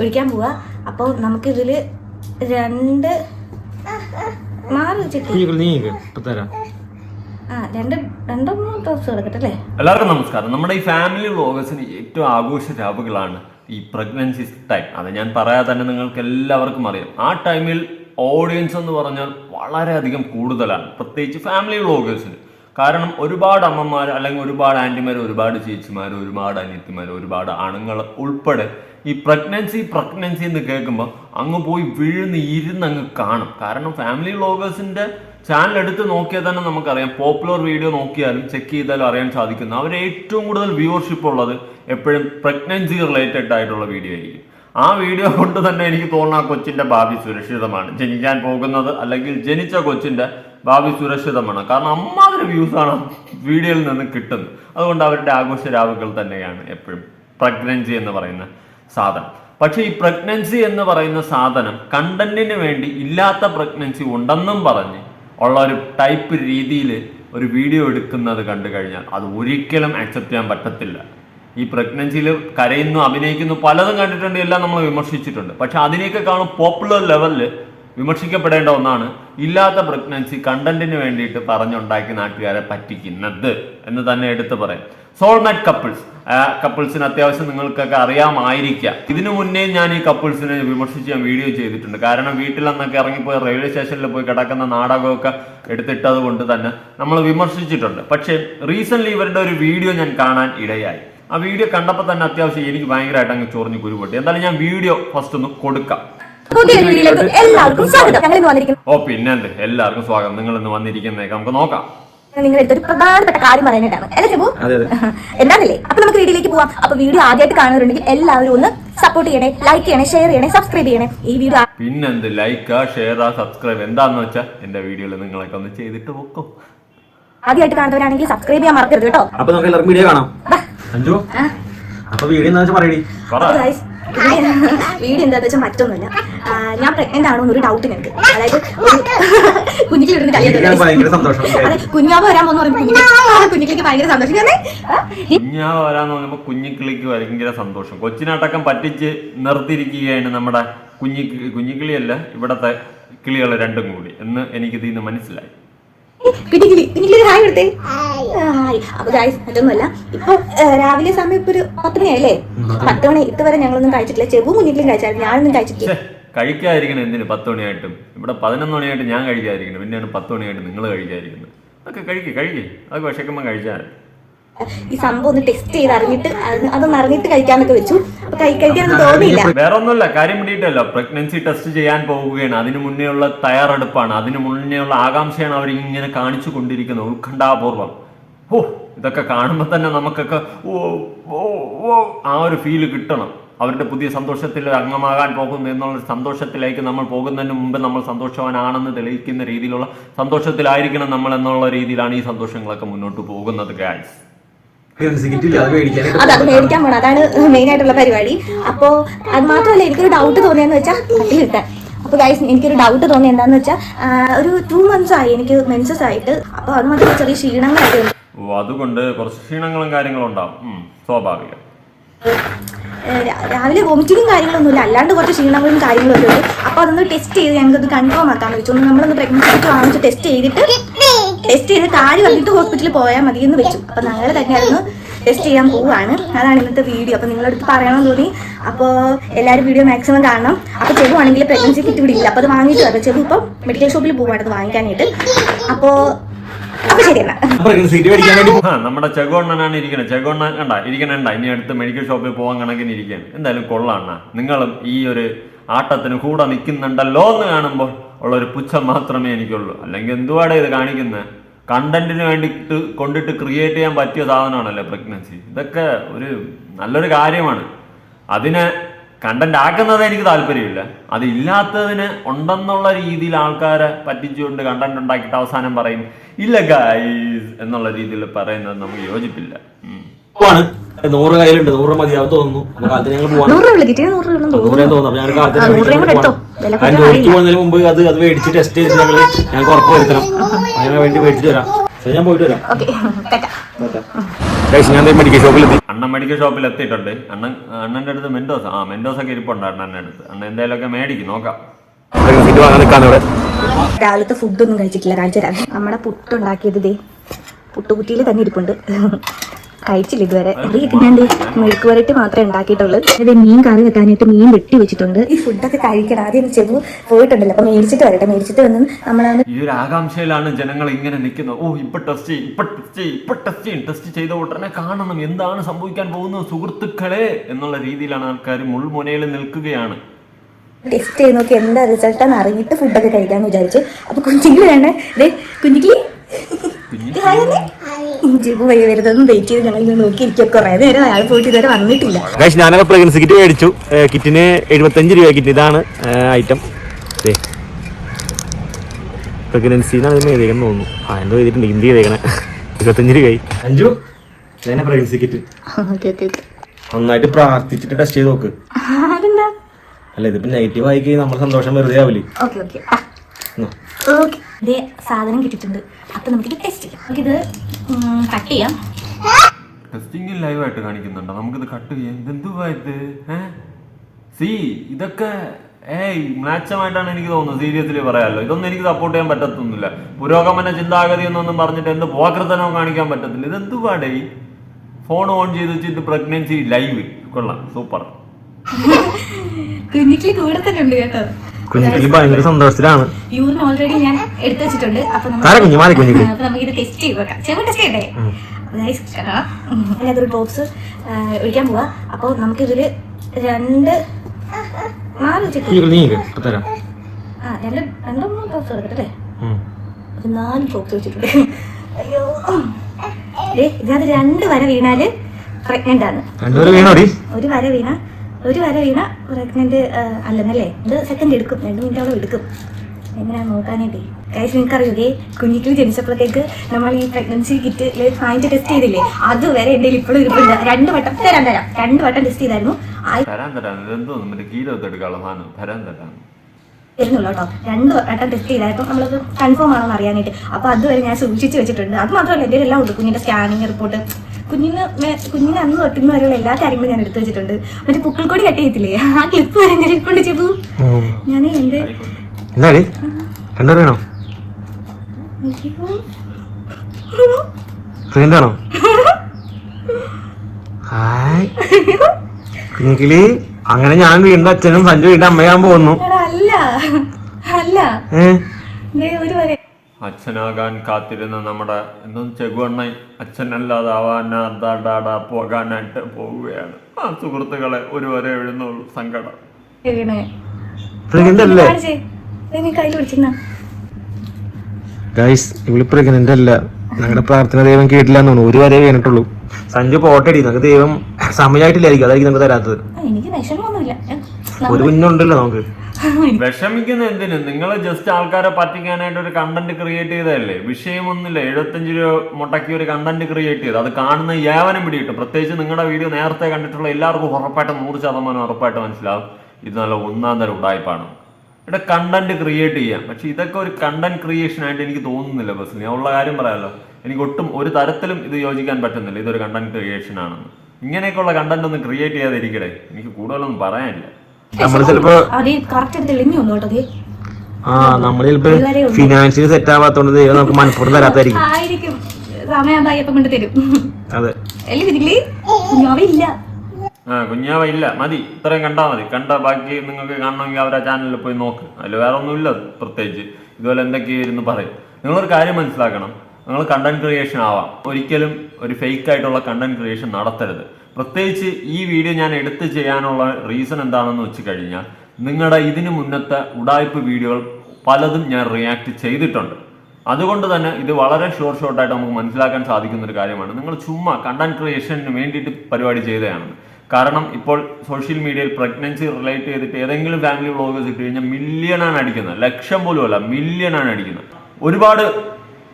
ഒഴിക്കാൻ പോവുക അപ്പോൾ നമുക്കിതിൽ രണ്ട് മാറി ആ രണ്ട് രണ്ടോ മൂന്നോ ഡ്രോപ്സ് എടുക്കട്ടെ എല്ലാവർക്കും നമസ്കാരം. നമ്മുടെ ഈ ഫാമിലി വ്ളോഗേഴ്സിന് ഏറ്റവും ആഘോഷ രാവുകളാണ് ഈ പ്രഗ്നൻസി ടൈം അത് ഞാൻ പറയാതെ തന്നെ നിങ്ങൾക്ക് എല്ലാവർക്കും അറിയാം. ആ ടൈമിൽ ഓഡിയൻസ് എന്ന് പറഞ്ഞാൽ വളരെയധികം കൂടുതലാണ്. പ്രത്യേകിച്ച് ഫാമിലി വ്ളോഗേഴ്സിന് കാരണം ഒരുപാട് അമ്മമാർ അല്ലെങ്കിൽ ഒരുപാട് ആന്റിമാർ ഒരുപാട് ചേച്ചിമാർ ഒരുപാട് അനിയത്തിമാർ ഒരുപാട് ആണുങ്ങൾ ഉൾപ്പെടെ ഈ പ്രഗ്നൻസി പ്രഗ്നൻസി എന്ന് കേൾക്കുമ്പോൾ അങ്ങ് പോയി വീഴുന്ന ഇരുന്ന് അങ്ങ് കാണും. കാരണം ഫാമിലി വ്ളോഗേഴ്സിന്റെ ചാനൽ എടുത്ത് നോക്കിയാൽ തന്നെ നമുക്കറിയാം. പോപ്പുലർ വീഡിയോ നോക്കിയാലും ചെക്ക് ചെയ്താലും അറിയാൻ സാധിക്കുന്നു. അവർ ഏറ്റവും കൂടുതൽ വ്യൂവർഷിപ്പ് ഉള്ളത് എപ്പോഴും പ്രഗ്നൻസി റിലേറ്റഡ് ആയിട്ടുള്ള വീഡിയോ ആയിരിക്കും. ആ വീഡിയോ കൊണ്ട് തന്നെ എനിക്ക് തോന്നുന്നു ആ കൊച്ചിന്റെ ഭാവി സുരക്ഷിതമാണ്. ജനിക്കാൻ പോകുന്നത് അല്ലെങ്കിൽ ജനിച്ച കൊച്ചിന്റെ ഭാവി സുരക്ഷിതമാണ്. കാരണം അമ്മാതിരി വ്യൂസാണ് വീഡിയോയിൽ നിന്ന് കിട്ടുന്നത്. അതുകൊണ്ട് അവരുടെ ആഘോഷ രാവുകൾ തന്നെയാണ് എപ്പോഴും പ്രഗ്നൻസി എന്ന് പറയുന്ന സാധനം. പക്ഷേ ഈ പ്രഗ്നൻസി എന്ന് പറയുന്ന സാധനം കണ്ടന്റിന് വേണ്ടി ഇല്ലാത്ത പ്രഗ്നൻസി ഉണ്ടെന്നും പറഞ്ഞ് ഉള്ള ഒരു ടൈപ്പ് രീതിയിൽ ഒരു വീഡിയോ എടുക്കുന്നത് കണ്ടു കഴിഞ്ഞാൽ അത് ഒരിക്കലും അക്സെപ്റ്റ് ചെയ്യാൻ പറ്റത്തില്ല. ഈ പ്രഗ്നൻസിയിൽ കരയുന്നു അഭിനയിക്കുന്നു പലതും കണ്ടിട്ടുണ്ട് എല്ലാം നമ്മൾ വിമർശിച്ചിട്ടുണ്ട്. പക്ഷെ അതിനെയൊക്കെ കാണും പോപ്പുലർ ലെവലിൽ വിമർശിക്കപ്പെടേണ്ട ഒന്നാണ് ഇല്ലാത്ത പ്രഗ്നൻസി കണ്ടന്റിന് വേണ്ടിയിട്ട് പറഞ്ഞുണ്ടാക്കി നാട്ടുകാരെ പറ്റിക്കുന്നത് എന്ന് തന്നെ എടുത്തു പറയാം. സോൾമേറ്റ് കപ്പിൾസ് കപ്പിൾസിന് അത്യാവശ്യം നിങ്ങൾക്കൊക്കെ അറിയാമായിരിക്കാം ഇതിനു മുന്നേ ഞാൻ ഈ കപ്പിൾസിനെ വിമർശിച്ച് ഞാൻ വീഡിയോ ചെയ്തിട്ടുണ്ട്. കാരണം വീട്ടിൽ അന്നൊക്കെ ഇറങ്ങിപ്പോയി റെയിൽവേ സ്റ്റേഷനിൽ പോയി കിടക്കുന്ന നാടകമൊക്കെ എടുത്തിട്ടത് കൊണ്ട് തന്നെ നമ്മൾ വിമർശിച്ചിട്ടുണ്ട്. പക്ഷേ റീസെന്റ് ഇവരുടെ ഒരു വീഡിയോ ഞാൻ കാണാൻ ഇടയായി. ആ വീഡിയോ കണ്ടപ്പോൾ തന്നെ അത്യാവശ്യം എനിക്ക് ഭയങ്കരമായിട്ട് അങ്ങ് ചൊറിഞ്ഞ് കുരുപൊട്ടി. എന്തായാലും ഞാൻ വീഡിയോ ഫസ്റ്റ് ഒന്ന് കൊടുക്കാം. എല്ലാവർക്കും സ്വാഗതം. ഞങ്ങൾ ഇന്ന് വന്നിരിക്കുന്നത് ഓ പിന്നെന്ത്? എല്ലാവർക്കും സ്വാഗതം. നിങ്ങൾ ഇന്ന് വന്നിരിക്കുന്നേക്ക് നമുക്ക് നോക്കാം. നിങ്ങൾ എടുത്തൊരു പ്രധാനപ്പെട്ട കാര്യം പറയാനായിട്ടാണ്. അല്ലേ അതെ എന്താണല്ലേ അപ്പൊ നമുക്ക് വീഡിയോയിലേക്ക് പോവാം. അപ്പൊ വീഡിയോ ആദ്യമായിട്ട് കാണുന്നുണ്ടെങ്കിൽ എല്ലാവരും ഒന്ന് സപ്പോർട്ട് ചെയ്യണേ ലൈക്ക് ചെയ്യണേ ഷെയർ ചെയ്യണേ സബ്സ്ക്രൈബ് ചെയ്യണേ. ഈ വീഡിയോ പിന്നെന്ത്? ലൈക്ക് ഷെയർ സബ്സ്ക്രൈബ് എന്താന്ന് വെച്ചാൽ എന്റെ വീഡിയോയിൽ നിങ്ങളൊക്കെ ഒന്ന് ചെയ്തിട്ട് വെക്കും. ആദ്യമായിട്ട് കാണുന്നവരാണെങ്കിൽ സബ്സ്ക്രൈബ് ചെയ്യാൻ മറക്കരുത് കേട്ടോ. അപ്പൊ നമുക്ക് എല്ലാവർക്കും വീഡിയോ കാണാം. അഞ്ചു അപ്പൊ വീഡിയോ എന്താ വെച്ചാൽ വീഡിയോ എന്താന്ന് വെച്ചാൽ മറ്റൊന്നുമില്ല. ഞാൻ പ്രഗ്നന്റ് ആണോ എന്നൊരു ഡൗട്ട് എനിക്ക് അതായത് ഒരു കുഞ്ഞിക്ക് ഇടുന്ന കല്യാണം സന്തോഷം. അതെ കുഞ്ഞാവ് വരാൻ പോകുന്ന പറയുമ്പോൾ കുഞ്ഞിക്കിളിക്ക് ഭയങ്കര സന്തോഷം. കുഞ്ഞാവ് വരാൻ വരാന്ന് പറയുമ്പോൾ കുഞ്ഞിക്കിളിക്ക് ഭയങ്കര സന്തോഷം. കൊച്ചിനാട്ടക്കം പറ്റിച്ച് നിർത്തിയിരിക്കുകയാണ് നമ്മുടെ കുഞ്ഞിക്കിളി കുഞ്ഞിക്കിളിയല്ല ഇവിടത്തെ കിളികൾ രണ്ടും കൂടി. എന്ന് എനിക്ക് ഇതിന്ന് നിന്ന് മനസ്സിലായി. കുഞ്ഞിക്കിളി കുഞ്ഞിക്കിളി ഹായ് എടുത്തേ ഹായ്. അപ്പൊ ഗായ്സ് അതൊന്നുമല്ല ഇപ്പൊ രാവിലെ സമയം ഇപ്പൊ ഒരു പത്ത് മണിയായില്ലേ പത്ത് മണി ഇതുവരെ ഞങ്ങളൊന്നും കഴിച്ചിട്ടില്ല. ചെവും കുഞ്ഞിക്കിളിയും കഴിച്ചായിരുന്നു. ഞാനൊന്നും കഴിച്ചിട്ടില്ല. കഴിക്കാതിരിക്കണം എന്തിനു പത്ത് മണിയായിട്ടും ഇവിടെ പതിനൊന്ന് മണിയായിട്ട് ഞാൻ കഴിക്കാതിരിക്കണം പിന്നെയാണ് പത്ത് മണിയായിട്ട് നിങ്ങൾ കഴിക്കാതിരിക്കുന്നത് അതൊക്കെ കഴിക്കേ കഴിക്കുക അതൊക്കെ വിശക്കുമ്പോൾ കഴിച്ചാൽ ഈ സംഭവം ഒന്ന് ടെസ്റ്റ് ചെയ്ത് അറിഞ്ഞിട്ട് അത് അതൊന്ന് അറിഞ്ഞിട്ട് കഴിക്കാന്നൊക്കെ വെച്ചു. അപ്പൊ കഴി- കഴിക്കാനൊന്നും തോന്നിയില്ല. വേറെ ഒന്നുമില്ല കാര്യം പിടിയിട്ടല്ല. പ്രഗ്നൻസി ടെസ്റ്റ് ചെയ്യാൻ പോവുകയാണ്. അതിനു മുന്നേ ഉള്ള തയ്യാറെടുപ്പാണ്. അതിനു മുന്നേ ഉള്ള ആകാംക്ഷയാണ് അവർ ഇങ്ങനെ കാണിച്ചു കൊണ്ടിരിക്കുന്നത് ഉത്കണ്ഠാപൂർവം. ഓ ഇതൊക്കെ കാണുമ്പോൾ തന്നെ നമുക്കൊക്കെ ഓ ഓ ഓ ആ ഒരു ഫീൽ കിട്ടണം. അവരുടെ പുതിയ സന്തോഷത്തിൽ അംഗമാകാൻ പോകുന്നു എന്നുള്ള സന്തോഷത്തിലേക്ക് നമ്മൾ പോകുന്നതിന് മുമ്പ് നമ്മൾ സന്തോഷവാനാണെന്ന് തെളിയിക്കുന്ന രീതിയിലുള്ള സന്തോഷത്തിലായിരിക്കണം നമ്മൾ എന്നുള്ള രീതിയിലാണ് ഈ സന്തോഷങ്ങളൊക്കെ മുന്നോട്ട് പോകുന്നത് ഗായ്സ് അത് അത് മേടിക്കാൻ പോണം അതാണ് മെയിൻ ആയിട്ടുള്ള പരിപാടി. അപ്പോ അത് മാത്രമല്ല എനിക്കൊരു ഡൗട്ട് തോന്നിയെന്ന് വെച്ചാൽ കട്ടിൽ കിട്ടാൻ. അപ്പൊ ഗൈസ് എനിക്കൊരു ഡൗട്ട് തോന്നി എന്താന്ന് വെച്ചാൽ ഒരു ടു മന്ത്സ് ആയി എനിക്ക് മെൻസസ് ആയിട്ട്. അപ്പൊ അത് മാത്രമല്ല ചെറിയ ക്ഷീണങ്ങളൊക്കെ ഉണ്ട്. അതുകൊണ്ട് കുറച്ച് ക്ഷീണങ്ങളും കാര്യങ്ങളും ഉണ്ടാവും. സ്വാഭാവികം. രാവിലെ വോമിറ്റിങ്ങും കാര്യങ്ങളൊന്നുമില്ല. അല്ലാണ്ട് കുറച്ച് ക്ഷീണങ്ങളും കാര്യങ്ങളൊക്കെ ഉണ്ട്. അപ്പോൾ അതൊന്ന് ടെസ്റ്റ് ചെയ്ത് ഞങ്ങൾക്കത് കൺഫേം ആക്കാമെന്ന് വെച്ചു. നമ്മളൊന്ന് പ്രഗ്നൻസി വാങ്ങിച്ച് ടെസ്റ്റ് ചെയ്തിട്ട് ടെസ്റ്റ് ചെയ്ത് കാര്യം വന്നിട്ട് ഹോസ്പിറ്റലിൽ പോയാൽ മതി എന്ന് വെച്ചു. അപ്പോൾ ഞങ്ങൾ തന്നെയായിരുന്നു ടെസ്റ്റ് ചെയ്യാൻ പോവാണ്. അതാണ് ഇന്നത്തെ വീഡിയോ അപ്പൊ നിങ്ങളടുത്ത് പറയണമെന്ന് തോന്നി. അപ്പോൾ എല്ലാവരും വീഡിയോ മാക്സിമം കാണണം. അപ്പോൾ ചെബു ആണെങ്കിൽ പ്രഗ്നൻസി കിട്ടി വിടില്ല അപ്പോൾ അപ്പൊ അത് വാങ്ങിയിട്ട് വരാം. ചെറു ഇപ്പം മെഡിക്കൽ ഷോപ്പിൽ പോവാണ് അത് വാങ്ങിക്കാനായിട്ട്. അപ്പോ അപ്പൊ ശരി എന്നാ സീറ്റ് മേടിക്കാൻ വേണ്ടി ആ, നമ്മുടെ ചെഗോണ്ണനാണ് ഇരിക്കുന്നത് ചെഗോണ്ണൻ കണ്ട ഇരിക്കണണ്ട ഇനി അടുത്ത് മെഡിക്കൽ ഷോപ്പിൽ പോകാൻ കണക്കിന് ഇരിക്കാൻ എന്തായാലും കൊള്ളാണ് നിങ്ങളും ഈ ഒരു ആട്ടത്തിന് കൂടെ നിൽക്കുന്നുണ്ടല്ലോ എന്ന് കാണുമ്പോൾ ഉള്ള ഒരു പുച്ഛം മാത്രമേ എനിക്കുള്ളൂ. അല്ലെങ്കിൽ എന്തുവാടെ ഇത് കാണിക്കുന്നത് കണ്ടന്റിന് വേണ്ടിയിട്ട് കൊണ്ടിട്ട് ക്രിയേറ്റ് ചെയ്യാൻ പറ്റിയ സാധനമാണല്ലോ പ്രഗ്നൻസി ഇതൊക്കെ ഒരു നല്ലൊരു കാര്യമാണ്. അതിനെ കണ്ടന്റ് ആക്കുന്നത് എനിക്ക് താല്പര്യമില്ല. അത് ഇല്ലാത്തതിന് ഉണ്ടെന്നുള്ള രീതിയിൽ ആൾക്കാരെ പറ്റിച്ചുകൊണ്ട് കണ്ടന്റ് ഉണ്ടാക്കിയിട്ട് അവസാനം പറയും ഇല്ല ഗൈസ് എന്നുള്ള രീതിയിൽ പറയുന്നത് നമുക്ക് യോജിപ്പില്ല. നൂറ് കയ്യിലുണ്ട്. നൂറ് മതിയാവും തോന്നുന്നു. കാലത്ത് ഞങ്ങൾ പോകുന്നതിന് മുമ്പ് അത് അത് മേടിച്ച് ടെസ്റ്റ് ചെയ്ത് ഞങ്ങൾ ഞങ്ങൾക്ക് ഉറപ്പ് വരുത്തണം. അതിനു വേണ്ടി മേടിച്ചിട്ട് വരാം. ഞാൻ പോയിട്ട് വരാം. ഞാൻ മെഡിക്കൽ ഷോപ്പിലെത്തി അണ്ണൻ മെഡിക്കൽ ഷോപ്പിൽ എത്തിയിട്ടുണ്ട്. അണ്ണൻ അണ്ണന്റെ അടുത്ത് മെൻഡോസ് ആ മെൻഡോസ് ഒക്കെ ഇരിപ്പുണ്ട് അണ്ണന്റെ അടുത്ത്. അണ്ണൻ എന്തായാലും ഒക്കെ മേടിക്കും നോക്കാം. പ്രഗ്നൻസി ഫുഡ് ഒന്നും രാവിലത്തെ ഫുഡൊന്നും കഴിച്ചിട്ടില്ല. കാണിച്ചു തരാം. നമ്മുടെ പുട്ടുണ്ടാക്കിയത് ദേ പുട്ടുകുറ്റിയിൽ തന്നെ ഇരിപ്പുണ്ട്. കഴിച്ചില്ല ഇതുവരെ. ഇതൊക്കെ ഞാൻ മെഴുക്ക് വരട്ടി മാത്രമേ ഉണ്ടാക്കിയിട്ടുള്ളൂ. അതായത് മീൻ കറി വെക്കാനായിട്ട് മീൻ വെട്ടി വെച്ചിട്ടുണ്ട് ഈ ഫുഡൊക്കെ കഴിക്കണം. ആദ്യം ചെറു പോയിട്ടുണ്ടല്ലോ. അപ്പൊ മേടിച്ചിട്ട് വരട്ടെ. മേടിച്ചിട്ട് വന്ന് നമ്മളാണ് ഈ ഒരു ആകാംക്ഷയിലാണ് ജനങ്ങൾ ഇങ്ങനെ നിൽക്കുന്നത്. ഓ ഇപ്പൊ ടെസ്റ്റ് ചെയ്യും ഇപ്പൊ ടെസ്റ്റ് ചെയ്യും ഇപ്പൊ ടെസ്റ്റ് ചെയ്യും. ടെസ്റ്റ് ചെയ്ത ഉടനെ കാണണം. എന്താണ് സംഭവിക്കാൻ പോകുന്നത് സുഹൃത്തുക്കളെ എന്നുള്ള രീതിയിലാണ് ആൾക്കാർ മുൾമുനയിൽ നിൽക്കുകയാണ്. ടെസ്റ്റ് ചെയ്ത് നോക്കി എന്താ റിസൾട്ടാന്ന് അറിഞ്ഞിട്ട് ഫുഡൊക്കെ കഴിക്കാന്ന് വിചാരിച്ചു. അപ്പൊ കുഞ്ഞിക്ക് വേണേ ദേ കുഞ്ഞിക്ക്. ജിബു വഴി വരുന്നതും വെയിറ്റ് ചെയ്ത് ഞങ്ങൾ ഇങ്ങനെ നോക്കിയിരിക്കുക കുറേ നേരം അയാൾ പോയിട്ട് ഇതുവരെ വന്നിട്ടില്ല. ഞാനൊക്കെ പ്രഗ്നൻസി കിറ്റ് മേടിച്ചു. കിറ്റിന് എഴുപത്തഞ്ച് രൂപ കിറ്റ് ഇതാണ് ഐറ്റം പ്രഗ്നൻസി എന്നാണ് ഇതിന് എഴുതിയെന്ന് തോന്നുന്നു. ആ എന്തോ എഴുതിയിട്ടുണ്ട്. ഹിന്ദി എഴുതിയേക്കണേ. ഇരുപത്തഞ്ച് രൂപയായി. അഞ്ചു pregnancy kit okay okay okay. നന്നായിട്ട് പ്രാർത്ഥിച്ചിട്ട് ടെസ്റ്റ് ചെയ്ത് നോക്ക്. അല്ല ഇതിപ്പോ നെഗറ്റീവ് ആയി കഴിഞ്ഞാൽ നമ്മൾ സന്തോഷം വെറുതെ ആവില്ലേ? ഓക്കെ. ഇതേ സാധനം കിട്ടിയിട്ടുണ്ട്. അപ്പൊ നമുക്ക് ടെസ്റ്റ് ചെയ്യാം. നമുക്കിത് കട്ട് ചെയ്യാം. ടെസ്റ്റിംഗ് ലൈവായിട്ട് കാണിക്കുന്നുണ്ടോ? നമുക്കിത് കട്ട് ചെയ്യാം. ഇതെന്തുവാ ഇത്? സി ഇതൊക്കെ ഏയ് മ്ലാച്ചമായിട്ടാണ് എനിക്ക് തോന്നുന്നത്. സീരിയസ്ലി പറയാമല്ലോ ഇതൊന്നും എനിക്ക് സപ്പോർട്ട് ചെയ്യാൻ പറ്റത്തൊന്നുമില്ല. പുരോഗമന ചിന്താഗതി എന്നൊന്നും പറഞ്ഞിട്ട് എന്ത് പോകൃതനോ കാണിക്കാൻ പറ്റത്തില്ല. ഇതെന്തുവാടേ ഫോൺ ഓൺ ചെയ്ത് വെച്ചിട്ട് പ്രഗ്നൻസി ലൈവ് കൊള്ളാം. സൂപ്പർ. കുഞ്ഞിക്കിളി കൂടെ തന്നെ ഉണ്ട് കേട്ടോ. കുഞ്ഞിക്ക് ഭയങ്കര സന്തോഷത്തിലാണ്. യൂറിൻ ഓൾറെഡി ഞാൻ എടുത്തു വെച്ചിട്ടുണ്ട്. അപ്പൊ നമുക്ക് മാറി കുഞ്ഞിക്ക് അപ്പൊ നമുക്ക് ഇത് ടെസ്റ്റ് ചെയ്ത് നോക്കാം. ചെറിയ ടെസ്റ്റ് ചെയ്യണ്ടേ Guys, കാണാം. ഉം. അതിനകത്തൊരു ഡ്രോപ്സ് ഒഴിക്കാൻ പോവാ. അപ്പോൾ നമുക്കിതിൽ രണ്ട് നാല് തരാം. ആ രണ്ട് രണ്ടോ മൂന്നോ ഡ്രോപ്സ് എടുക്കട്ടെ നാല് ഡ്രോപ്സ് വെച്ചിട്ടുണ്ട്. അയ്യോ. ഇതിനകത്ത് രണ്ട് വര വീണാൽ പ്രഗ്നന്റ് ആണ്. ഒരു വര വീണ ഒരു വര വീണ പ്രഗ്നന്റ് അല്ലെന്നല്ലേ? ഇത് സെക്കൻഡ് എടുക്കും. രണ്ട് മിനിറ്റോളം എടുക്കും. എങ്ങനെയാ നോക്കാനായിട്ടേ? കാര്യം നിങ്ങൾക്കറിയോ കുഞ്ഞിക്കിൽ ജനിച്ചപ്പോഴത്തേക്ക് നമ്മൾ ഈ പ്രഗ്നൻസി കിറ്റ് ഫൈൻഡ് ടെസ്റ്റ് ചെയ്തില്ലേ? അതുവരെ എന്റെ ഇപ്പോഴും ഇരിപ്പുണ്ട്. രണ്ട് വട്ടം. തരാൻ തരാം രണ്ട് വട്ടം ടെസ്റ്റ് ചെയ്തായിരുന്നു. തരുന്നുള്ളൂ കേട്ടോ. രണ്ട് വട്ടം ടെസ്റ്റ് ചെയ്തായിരുന്നു നമ്മളത് കൺഫേം ആണോ എന്ന് അറിയാനായിട്ട്. അപ്പോൾ അതുവരെ ഞാൻ സൂക്ഷിച്ചു വെച്ചിട്ടുണ്ട്. അത് മാത്രമല്ല എന്റെ എല്ലാം ഉണ്ട്. കുഞ്ഞിന്റെ സ്കാനിങ് റിപ്പോർട്ട് കുഞ്ഞിന് കുഞ്ഞിന് അന്ന് തൊട്ടുന്ന വരെയുള്ള എല്ലാ കാര്യങ്ങളും ഞാൻ എടുത്തു വെച്ചിട്ടുണ്ട്. മറ്റേ പുക്കിൾക്കൊടി കട്ട് ചെയ്യത്തില്ലേ? ആ ക്ലിപ്പ് വരെ ഞാൻ ഇരിക്കൊണ്ട് ചെയ്തു. ഞാൻ എന്റെ ഹായ്. കുഞ്ഞിക്കിളി അങ്ങനെ ഞാൻ വീണ്ടും അച്ഛനും സഞ്ജു വീണ്ടും അമ്മയാൻ പോകുന്നു. അല്ല. അല്ല. ഏ? ഒരു വരെ അച്ഛനാകാൻ കാത്തിരുന്ന നമ്മുടെ എന്തോ ചെകുവണ്ണ അച്ഛനല്ലാതാവാനാ പോകാനായിട്ട് പോവുകയാണ്. ആ സുഹൃത്തുക്കളെ ഒരു വരെ എഴുന്നുള്ളൂ സങ്കടം. ഗൈസ് ഇവൾ പ്രഗ്നന്റ് അല്ല ഞങ്ങളുടെ പ്രാർത്ഥന ദൈവം കേട്ടില്ല എന്ന് തോന്നുന്നു. ഒരു വരെ കഴിഞ്ഞിട്ടുള്ളൂ സഞ്ജു പോട്ടടി. നമുക്ക് ദൈവം സമയമായിട്ടില്ലായിരിക്കും അതായിരിക്കും നമുക്ക് തരാത്തത്. എനിക്ക് വിഷമമൊന്നുമില്ല. ഒരു കുഞ്ഞുണ്ടല്ലോ നമുക്ക്. വിഷമിക്കുന്ന എന്തിന്? ജസ്റ്റ് ആൾക്കാരെ പറ്റിക്കാനായിട്ട് ഒരു കണ്ടന്റ് ക്രിയേറ്റ് ചെയ്തതല്ലേ? വിഷയമൊന്നുമില്ല. എഴുപത്തഞ്ച് രൂപ മുടക്കി ഒരു കണ്ടന്റ് ക്രിയേറ്റ് ചെയ്ത്. അത് കാണുന്ന യാവനം പിടിയിട്ടു പ്രത്യേകിച്ച് നിങ്ങളുടെ വീഡിയോ നേരത്തെ കണ്ടിട്ടുള്ള എല്ലാവർക്കും ഉറപ്പായിട്ട് നൂറ് ശതമാനം ഉറപ്പായിട്ട് മനസ്സിലാവും. ഇത് നല്ല ഒന്നാം തരം ഉടായ്പാണ്. ഇവിടെ കണ്ടന്റ് ക്രിയേറ്റ് ചെയ്യാം. പക്ഷെ ഇതൊക്കെ ഒരു കണ്ടന്റ് ക്രിയേഷൻ ആയിട്ട് എനിക്ക് തോന്നുന്നില്ല ബസ് ഞാൻ ഉള്ള കാര്യം പറയാമല്ലോ എനിക്ക് ഒട്ടും ഒരു തരത്തിലും ഇത് യോജിക്കാൻ പറ്റുന്നില്ല. ഇതൊരു കണ്ടന്റ് ക്രിയേഷൻ ആണെന്ന്. ഇങ്ങനെയൊക്കെയുള്ള കണ്ടന്റ് ഒന്ന് ക്രിയേറ്റ് ചെയ്യാതിരിക്കട്ടെ എനിക്ക് കൂടുതലൊന്നും പറയാനില്ല. നമ്മൾ ചിലപ്പോ ആ നമ്മൾ ചിലപ്പോ ഫിനാൻഷ്യലി സെറ്റ് ആവാത്തോണ്ട് ദൈവം നമുക്ക് മനഃപൂർവം തരാത്തായിരിക്കും. അതെ. ആ കുഞ്ഞാവ ഇല്ല. മതി. ഇത്രയും കണ്ടാൽ മതി. കണ്ട ബാക്കി നിങ്ങൾക്ക് കാണണമെങ്കിൽ അവരെ ചാനലിൽ പോയി നോക്ക്. അതിൽ വേറെ ഒന്നുമില്ല പ്രത്യേകിച്ച്. ഇതുപോലെ എന്തൊക്കെയായിരുന്നു പറയും. നിങ്ങളൊരു കാര്യം മനസ്സിലാക്കണം. നിങ്ങൾ കണ്ടന്റ് ക്രിയേഷൻ ആവാം. ഒരിക്കലും ഒരു ഫേക്ക് ആയിട്ടുള്ള കണ്ടന്റ് ക്രിയേഷൻ നടത്തരുത്. പ്രത്യേകിച്ച് ഈ വീഡിയോ ഞാൻ എടുത്ത് ചെയ്യാനുള്ള റീസൺ എന്താണെന്ന് വെച്ച് കഴിഞ്ഞാൽ നിങ്ങളുടെ ഇതിന് മുന്നത്തെ ഉടായ്പ വീഡിയോകൾ പലതും ഞാൻ റിയാക്ട് ചെയ്തിട്ടുണ്ട്. അതുകൊണ്ട് തന്നെ ഇത് വളരെ ഷോർട്ട് ഷോർട്ടായിട്ട് നമുക്ക് മനസ്സിലാക്കാൻ സാധിക്കുന്ന ഒരു കാര്യമാണ്. നിങ്ങൾ ചുമ്മാ കണ്ടന്റ് ക്രിയേഷന് വേണ്ടിയിട്ട് പരിപാടി ചെയ്തതാണ്. കാരണം ഇപ്പോൾ സോഷ്യൽ മീഡിയയിൽ പ്രഗ്നൻസി റിലേറ്റ് ചെയ്തിട്ട് ഏതെങ്കിലും ഫാമിലി വ്ളോഗേഴ്സ് ഇട്ട് കഴിഞ്ഞാൽ മില്യണാണ് അടിക്കുന്നത്. ലക്ഷം പോലും അല്ല മില്യണാണ് അടിക്കുന്നത്. ഒരുപാട്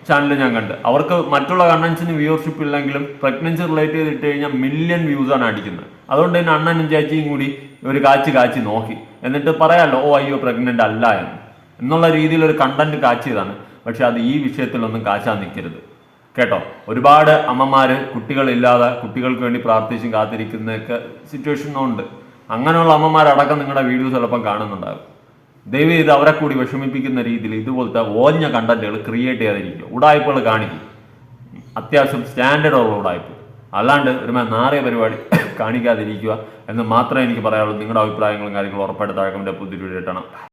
ചാനൽ ഞാൻ കണ്ട്. അവർക്ക് മറ്റുള്ള കണ്ണൻസിന് വ്യൂവർഷിപ്പ് ഇല്ലെങ്കിലും പ്രഗ്നൻസി റിലേറ്റ് ചെയ്തിട്ട് കഴിഞ്ഞാൽ മില്യൺ വ്യൂസ് ആണ് അടിക്കുന്നത്. അതുകൊണ്ട് തന്നെ അണ്ണനും ചേച്ചിയും കൂടി ഒരു കാച്ചി കാച്ചി നോക്കി. എന്നിട്ട് പറയാമല്ലോ ഓ അയ്യോ പ്രഗ്നന്റ് അല്ല എന്ന്. എന്നുള്ള രീതിയിൽ ഒരു കണ്ടന്റ് കാച്ചിയതാണ് പക്ഷെ അത് ഈ വിഷയത്തിലൊന്നും കാച്ചാൻ നിൽക്കരുത്. കേട്ടോ? ഒരുപാട് അമ്മമാർ കുട്ടികളില്ലാതെ കുട്ടികൾക്ക് വേണ്ടി പ്രാർത്ഥിച്ചും കാത്തിരിക്കുന്നൊക്കെ സിറ്റുവേഷനുണ്ട് അങ്ങനെയുള്ള അമ്മമാരടക്കം നിങ്ങളുടെ വീഡിയോ ചിലപ്പം കാണുന്നുണ്ടാകും. ദയവ് ചെയ്ത് അവരെ കൂടി വിഷമിപ്പിക്കുന്ന രീതിയിൽ ഇതുപോലത്തെ ഓഞ്ഞ കണ്ടന്റുകൾ ക്രിയേറ്റ് ചെയ്യാതിരിക്കുക. ഉടായ്പകൾ കാണിക്കും. അത്യാവശ്യം സ്റ്റാൻഡേർഡ് ഉള്ള ഉടായ്പ. അല്ലാണ്ട് ഒരു നാറിയ പരിപാടി കാണിക്കാതിരിക്കുക എന്ന് മാത്രമേ എനിക്ക് പറയാനുള്ളൂ. നിങ്ങളുടെ അഭിപ്രായങ്ങളും കാര്യങ്ങളും ഉറപ്പായിട്ട് താഴെ കമന്റ് പുതിയ